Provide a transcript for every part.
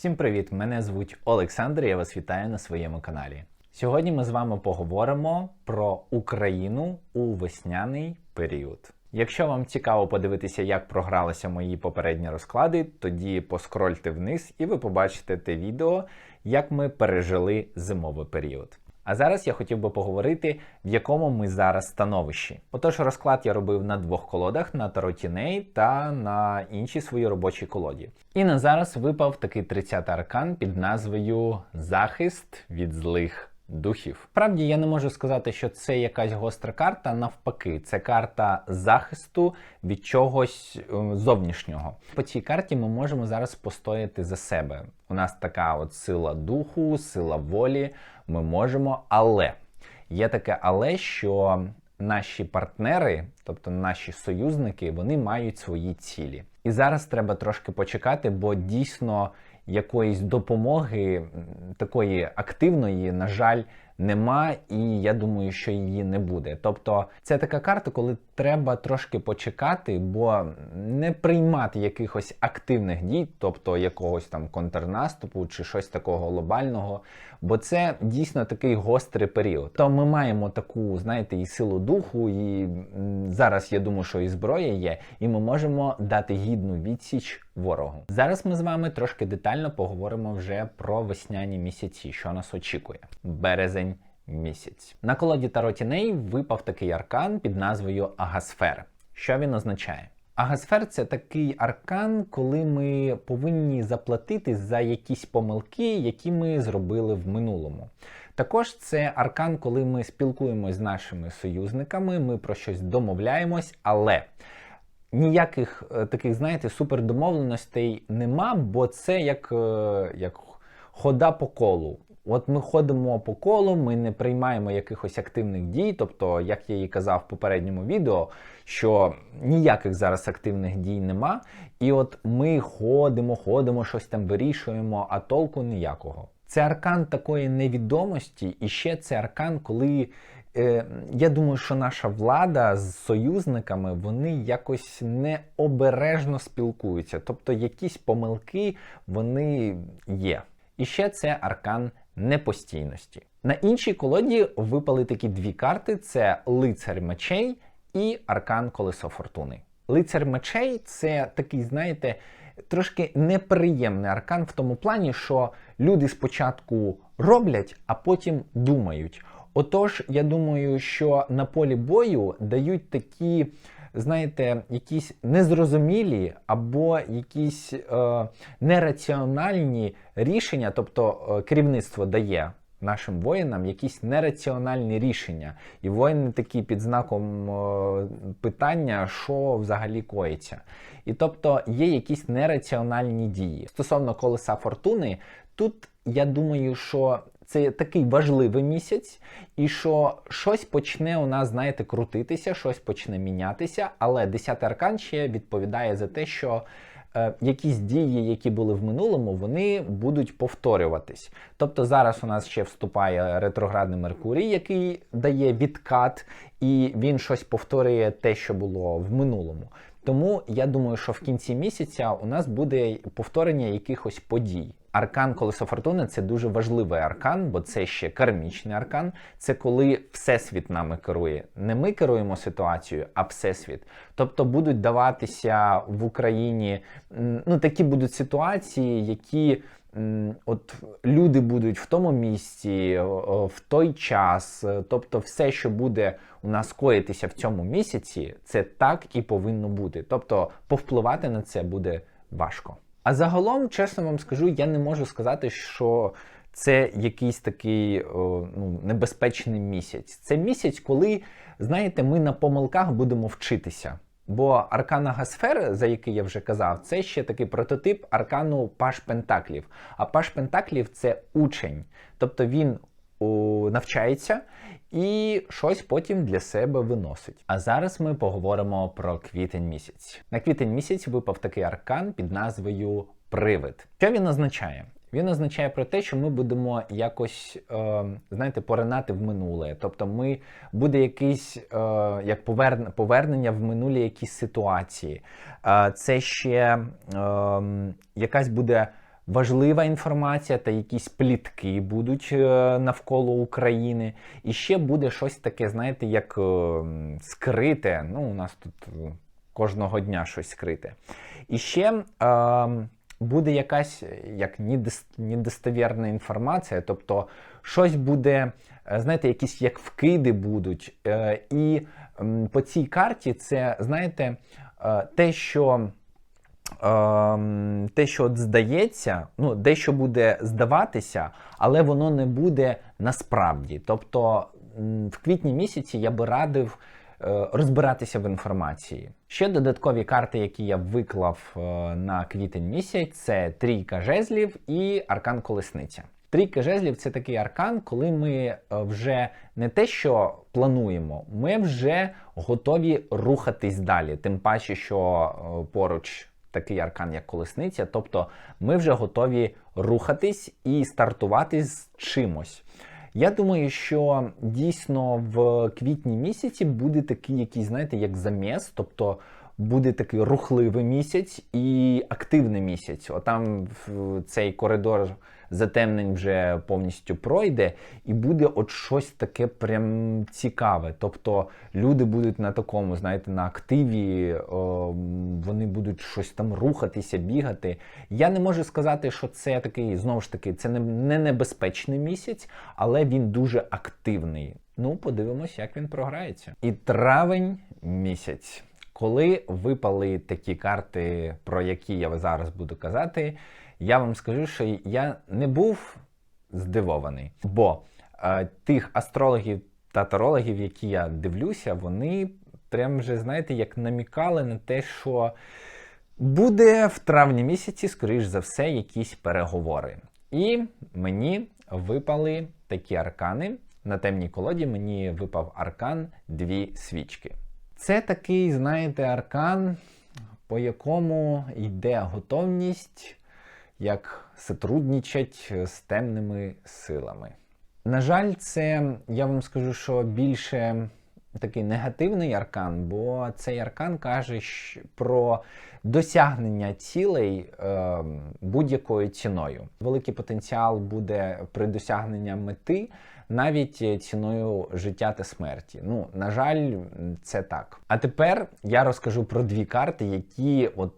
Всім привіт! Мене звуть Олександр. Я вас вітаю на своєму каналі. Сьогодні ми з вами поговоримо про Україну у весняний період. Якщо вам цікаво подивитися, як програлися мої попередні розклади, тоді поскрольте вниз і ви побачите те відео, як ми пережили зимовий період. А зараз я хотів би поговорити, в якому ми зараз становищі. Отож, розклад я робив на двох колодах: на Таротіней та на іншій своїй робочій колоді. І на зараз випав такий 30-й аркан під назвою Захист від злих. Духів. Правді я не можу сказати, що це якась гостра карта. Навпаки, це карта захисту від чогось е, зовнішнього. По цій карті ми можемо зараз постояти за себе. У нас така от сила духу, сила волі. Ми можемо, але є таке, але що наші партнери, тобто наші союзники, вони мають свої цілі. І зараз треба трошки почекати, бо дійсно якоїсь допомоги такої активної, на жаль, нема, і я думаю, що її не буде. Тобто, це така карта, коли треба трошки почекати, бо не приймати якихось активних дій, тобто якогось там контрнаступу чи щось такого глобального, бо це дійсно такий гострий період. То ми маємо таку, знаєте, і силу духу, і зараз я думаю, що і зброя є, і ми можемо дати гідну відсіч ворогу. Зараз ми з вами трошки детально поговоримо вже про весняні місяці, що нас очікує. Березень місяць. На колоді Таротіней випав такий аркан під назвою Агасфер. Що він означає? Агасфер це такий аркан, коли ми повинні заплатити за якісь помилки, які ми зробили в минулому. Також це аркан, коли ми спілкуємось з нашими союзниками, ми про щось домовляємось, але ніяких е, таких, знаєте, супердомовленостей нема, бо це як, е, як хода по колу. От ми ходимо по колу, ми не приймаємо якихось активних дій. Тобто, як я і казав в попередньому відео, що ніяких зараз активних дій нема. І от ми ходимо, ходимо, щось там вирішуємо, а толку ніякого. Це аркан такої невідомості, і ще це аркан, коли е, я думаю, що наша влада з союзниками вони якось необережно спілкуються. Тобто якісь помилки вони є. І ще це аркан непостійності. На іншій колоді випали такі дві карти: це лицар мечей і аркан колесо фортуни. Лицар мечей це такий, знаєте, трошки неприємний аркан в тому плані, що люди спочатку роблять, а потім думають. Отож, я думаю, що на полі бою дають такі, знаєте, якісь незрозумілі або якісь е, нераціональні рішення, тобто е, керівництво дає. Нашим воїнам якісь нераціональні рішення, і воїни такі під знаком е, питання, що взагалі коїться. І тобто є якісь нераціональні дії. Стосовно колеса фортуни, тут я думаю, що це такий важливий місяць, і що щось почне у нас, знаєте, крутитися, щось почне мінятися. Але 10 аркан ще відповідає за те, що е, якісь дії, які були в минулому, вони будуть повторюватись. Тобто зараз у нас ще вступає ретроградний Меркурій, який дає відкат, і він щось повторює те, що було в минулому. Тому я думаю, що в кінці місяця у нас буде повторення якихось подій. Аркан Колесо Фортуни це дуже важливий аркан, бо це ще кармічний аркан. Це коли Всесвіт нами керує. Не ми керуємо ситуацією, а Всесвіт. Тобто будуть даватися в Україні ну такі будуть ситуації, які. От люди будуть в тому місці, в той час, тобто все, що буде у нас коїтися в цьому місяці, це так і повинно бути. Тобто повпливати на це буде важко. А загалом, чесно вам скажу, я не можу сказати, що це якийсь такий о, ну, небезпечний місяць. Це місяць, коли, знаєте, ми на помилках будемо вчитися. Бо аркана Гасфер, за який я вже казав, це ще такий прототип аркану Паш Пентаклів. А Паш Пентаклів це учень. Тобто він о, навчається і щось потім для себе виносить. А зараз ми поговоримо про квітень місяць. На квітень місяць випав такий аркан під назвою Привид. Що він означає? Він означає про те, що ми будемо якось, е, знаєте, поринати в минуле. Тобто, ми буде якийсь е, як поверн, повернення в минулі якісь ситуації. Е, це ще е, якась буде важлива інформація та якісь плітки будуть е, навколо України. І ще буде щось таке, знаєте, як е, скрите. Ну, у нас тут е, кожного дня щось скрите. І ще. Е, Буде якась як недостовірна інформація, тобто щось буде, знаєте, якісь як вкиди будуть. І по цій карті це, знаєте, те, що те, що от здається, ну, дещо буде здаватися, але воно не буде насправді. Тобто в квітні місяці я би радив е, розбиратися в інформації. Ще додаткові карти, які я виклав е, на квітень місяць, це трійка жезлів і аркан колесниця. Трійка жезлів це такий аркан, коли ми е, вже не те, що плануємо, ми вже готові рухатись далі. Тим паче, що поруч такий аркан, як колесниця, тобто ми вже готові рухатись і стартувати з чимось. Я думаю, що дійсно в квітні місяці буде такий якийсь, знаєте, як заміс, тобто буде такий рухливий місяць і активний місяць. Отам цей коридор затемнень вже повністю пройде, і буде от щось таке прям цікаве. Тобто люди будуть на такому, знаєте, на активі, вони будуть щось там рухатися, бігати. Я не можу сказати, що це такий, знову ж таки, це не, не небезпечний місяць, але він дуже активний. Ну, подивимось, як він програється. І травень місяць. Коли випали такі карти, про які я зараз буду казати, я вам скажу, що я не був здивований, бо е, тих астрологів та тарологів, які я дивлюся, вони прям вже, знаєте, як намікали на те, що буде в травні місяці, скоріш за все, якісь переговори. І мені випали такі аркани. На темній колоді мені випав аркан дві свічки. Це такий, знаєте, аркан, по якому йде готовність як сотрудничать з темними силами. На жаль, це я вам скажу, що більше такий негативний аркан, бо цей аркан каже про досягнення цілей е, будь-якою ціною. Великий потенціал буде при досягненні мети навіть ціною життя та смерті. Ну, на жаль, це так. А тепер я розкажу про дві карти, які от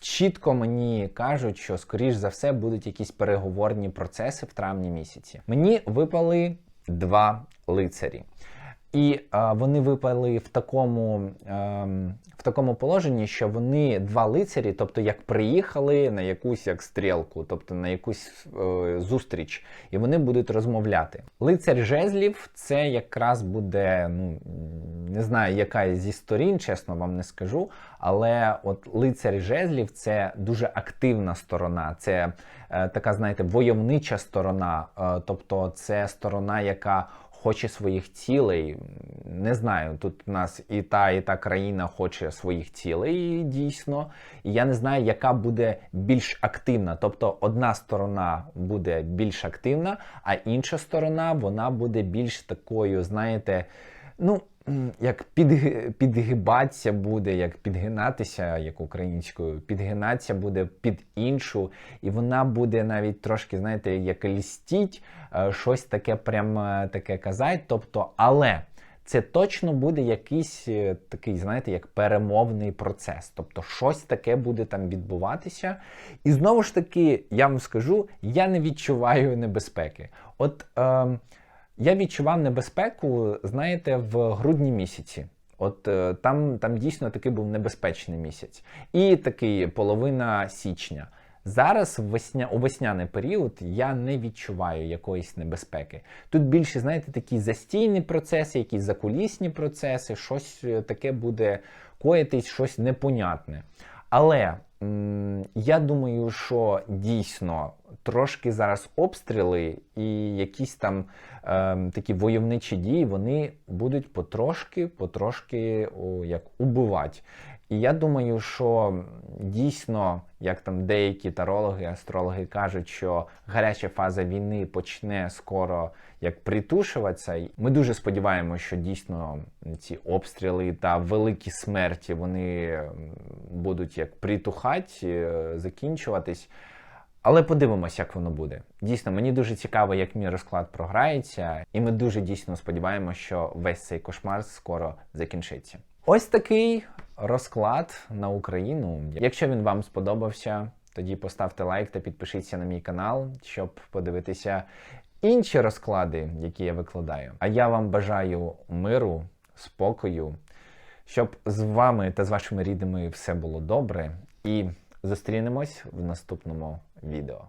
чітко мені кажуть, що скоріш за все будуть якісь переговорні процеси в травні місяці. Мені випали два лицарі. І е, вони випали в такому, ем, в такому положенні, що вони два лицарі, тобто як приїхали на якусь як стрілку, тобто на якусь е, зустріч, і вони будуть розмовляти. Лицар жезлів це якраз буде, ну не знаю, яка зі сторін, чесно вам не скажу. Але от лицар жезлів це дуже активна сторона, це е, така, знаєте, войовнича сторона, е, тобто це сторона, яка хоче своїх цілей. Не знаю, тут у нас і та, і та країна хоче своїх цілей дійсно. І я не знаю, яка буде більш активна. Тобто одна сторона буде більш активна, а інша сторона вона буде більш такою, знаєте, ну. Як підг... підгибатися буде, як підгинатися, як українською, підгинатися буде під іншу, і вона буде навіть трошки, знаєте, як лістіть, е, щось таке прям е, таке казати. Тобто, але це точно буде якийсь е, такий, знаєте, як перемовний процес. Тобто, щось таке буде там відбуватися. І знову ж таки, я вам скажу, я не відчуваю небезпеки. От е, я відчував небезпеку, знаєте, в грудні місяці. От е, там, там дійсно такий був небезпечний місяць. І такий половина січня. Зараз весня, у весняний період я не відчуваю якоїсь небезпеки. Тут більше, знаєте, такі застійні процеси, якісь закулісні процеси, щось е, таке буде коїтись, щось непонятне. Але я думаю, що дійсно трошки зараз обстріли і якісь там е, такі войовничі дії, вони будуть потрошки, потрошки о, як убивати. І я думаю, що дійсно, як там деякі тарологи, астрологи кажуть, що гаряча фаза війни почне скоро як притушуватися. Ми дуже сподіваємося, що дійсно ці обстріли та великі смерті вони будуть як притухати, е, закінчуватись. Але подивимося, як воно буде. Дійсно, мені дуже цікаво, як мій розклад програється, і ми дуже дійсно сподіваємося, що весь цей кошмар скоро закінчиться. Ось такий розклад на Україну. Якщо він вам сподобався, тоді поставте лайк та підпишіться на мій канал, щоб подивитися інші розклади, які я викладаю. А я вам бажаю миру, спокою, щоб з вами та з вашими рідними все було добре. І зустрінемось в наступному відео.